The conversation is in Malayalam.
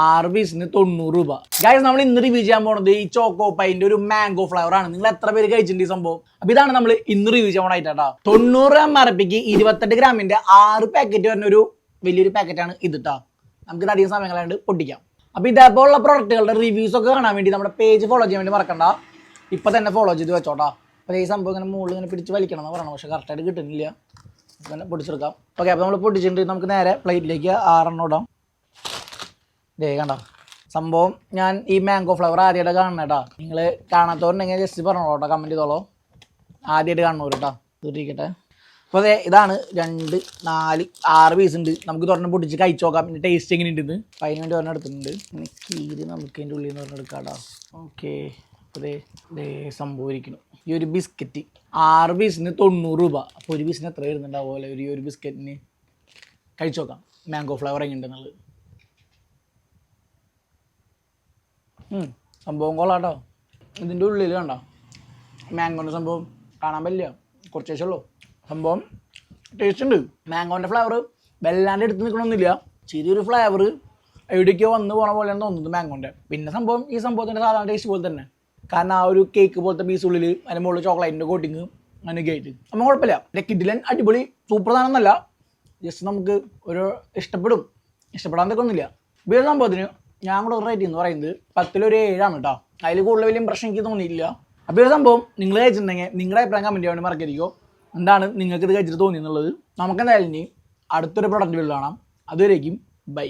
ആറ് പീസിന് തൊണ്ണൂറ് രൂപ. ഗൈസ് നമ്മൾ ഇന്ന് റിവ്യൂ ചെയ്യാൻ പോണത് ഈ ചോക്കോ പൈന്റെ ഒരു മാംഗോ ഫ്ലവർ ആണ്. നിങ്ങൾ എത്ര പേര് കഴിച്ചിട്ടുണ്ട് ഈ സംഭവം? അപ്പൊ ഇതാണ് നമ്മൾ ഇന്ന് റിവ്യൂ ചെയ്യാൻ ആയിട്ടാ തൊണ്ണൂറ് എം ആർ പിക്ക് ഇരുപത്തെട്ട് ഗ്രാമിന്റെ ആറ് പാക്കറ്റ് വരുന്ന ഒരു വലിയൊരു പാക്കറ്റാണ് ഇത് കേട്ടോ നമുക്ക് അധികം സമയങ്ങളായിട്ട് പൊട്ടിക്കാം. അപ്പൊ ഇതേപോലുള്ള പ്രൊഡക്റ്റുകളുടെ റിവ്യൂസ് ഒക്കെ കാണാൻ വേണ്ടി നമ്മുടെ പേജ് ഫോളോ ചെയ്യാൻ വേണ്ടി മറക്കണ്ട. ഇപ്പൊ തന്നെ ഫോളോ ചെയ്ത് വെച്ചോട്ടാ. അപ്പൊ ഈ സംഭവം ഇങ്ങനെ മുകളിൽ ഇങ്ങനെ പിടിച്ച് വലിക്കണം എന്ന് പറയണം പക്ഷെ കറക്റ്റായിട്ട് കിട്ടുന്നില്ല. പൊടിച്ചെടുക്കാം ഓക്കെ അപ്പോൾ നമ്മൾ പൊടിച്ചിട്ടുണ്ട് നമുക്ക് നേരെ പ്ലേറ്റിലേക്ക് ആറെണ്ണം ഇടാം. ദേ കണ്ട? സംഭവം ഞാൻ ഈ മാംഗോ ഫ്ലവർ ആദ്യമായിട്ട് കാണണേട്ടാ നിങ്ങൾ കാണാത്തവരുണ്ടെങ്കിൽ ജസ്റ്റ് പറഞ്ഞോളൂ കമന്റ് ചെയ്തോളൂ. ആദ്യമായിട്ട് കാണുന്നവർ കേട്ടോ തീർത്തിരിക്കട്ടെ അപ്പോൾ അതെ ഇതാണ് രണ്ട് നാല് ആറ് പീസ് ഉണ്ട്. നമുക്ക് തുറന്ന് പൊട്ടിച്ച് കഴിച്ചു നോക്കാം. പിന്നെ ടേസ്റ്റ് എങ്ങനെ ഉണ്ടെന്ന് അപ്പോൾ അതിന് വേണ്ടി ഒരെണ്ണം എടുത്തിട്ടുണ്ട്. പിന്നെ കീര് നമുക്ക് അതിന്റെ ഉള്ളിൽ നിന്ന് ഒരെണ്ണം എടുക്കാം കേട്ടോ ഓക്കെ. അപ്പോൾ ദേ സംഭവിക്കുന്നു ഈ ഒരു ബിസ്ക്കറ്റ് ആറ് പീസിന് തൊണ്ണൂറ് രൂപ. അപ്പോൾ ഒരു പീസിന് എത്ര വരുന്നുണ്ടാവും പോലെ? ഒരു ഈ ഒരു ബിസ്ക്കറ്റിന് കഴിച്ചു നോക്കാം. മാംഗോ ഫ്ലേവർ എങ്ങനെയുണ്ടെന്നുള്ളത്. സംഭവം കൊള്ളാട്ടോ. ഇതിന്റെ ഉള്ളിൽ കണ്ടോ? മാംഗോന്റെ സംഭവം കാണാൻ പറ്റില്ല. കുറച്ച് ശേഷം ഉള്ളൂ. സംഭവം ടേസ്റ്റ് ഉണ്ട്. മാംഗോന്റെ ഫ്ലേവർ വല്ലാണ്ട് എടുത്ത് നിൽക്കണമെന്നില്ല ചെറിയൊരു ഫ്ലേവർ എവിടേക്കോ വന്ന് പോണ പോലെയാണ് തോന്നുന്നത് മാംഗോന്റെ പിന്നെ സംഭവം ഈ സംഭവത്തിന്റെ സാധാരണ ടേസ്റ്റ് പോലെ തന്നെ. കാരണം ആ ഒരു കേക്ക് പോലത്തെ പീസ് ഉള്ളിൽ അതിന്റെ മുകളിൽ ചോക്ലേറ്റിന്റെ കോട്ടിങ് അങ്ങനെയൊക്കെ ആയിട്ട്. നമ്മൾ കുഴപ്പമില്ല. കിഡിലൻ അടിപൊളി സൂപ്പർ എന്നല്ല ജസ്റ്റ് നമുക്ക് ഒരു ഇഷ്ടപ്പെടും. ഇഷ്ടപ്പെടാൻ ഇപ്പോൾ ഈ സംഭവത്തിന് ഞാൻ കൂടെ റേറ്റ് എന്ന് പറയുന്നത് പത്തിലൊരു ഏഴാണ് കേട്ടോ അതിൽ കൂടുതൽ വലിയ പ്രശ്നം എനിക്ക് തോന്നിയില്ല അപ്പോൾ ഈ ഒരു സംഭവം നിങ്ങൾ കഴിച്ചിട്ടുണ്ടെങ്കിൽ നിങ്ങളുടെ അഭിപ്രായം കമന്റ് ചെയ്യാൻ വേണ്ടി മറക്കരുതോ. എന്താണ് നിങ്ങൾക്ക് ഇത് കഴിച്ചിട്ട് തോന്നിയെന്നുള്ളത്? നമുക്ക് എന്തായാലും ഇനി അടുത്തൊരു പ്രൊഡക്റ്റ് വീട്ടിൽ കാണാം. അതുവരേക്കും ബൈ